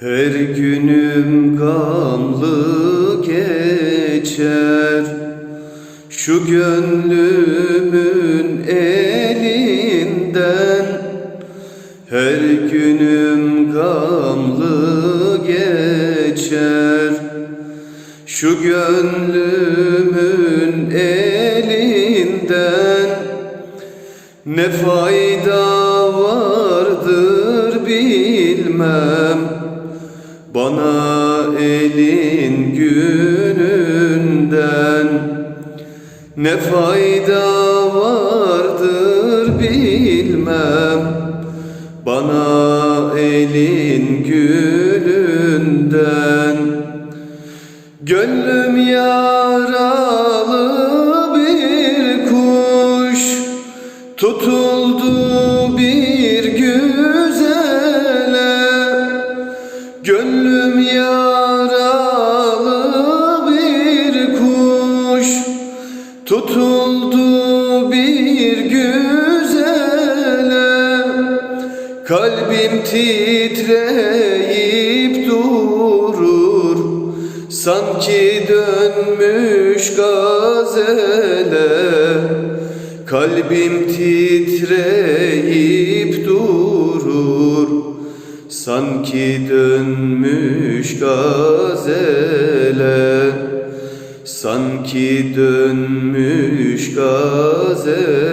Her günüm gamlı geçer. Şu gönlümün elinden Her günüm gamlı geçer. Şu gönlümün elinden Ne fayda vardır bilmem bana elin gününden ne fayda vardır bilmem. Bana elin gününden Gönlüm yaralı bir kuş tutuldu bir Gönlüm yaralı bir kuş. Tutuldu bir güzele. Kalbim titreyip durur. Sanki dönmüş gazele. Kalbim titreyip Sanki dönmüş gazele Sanki dönmüş gazele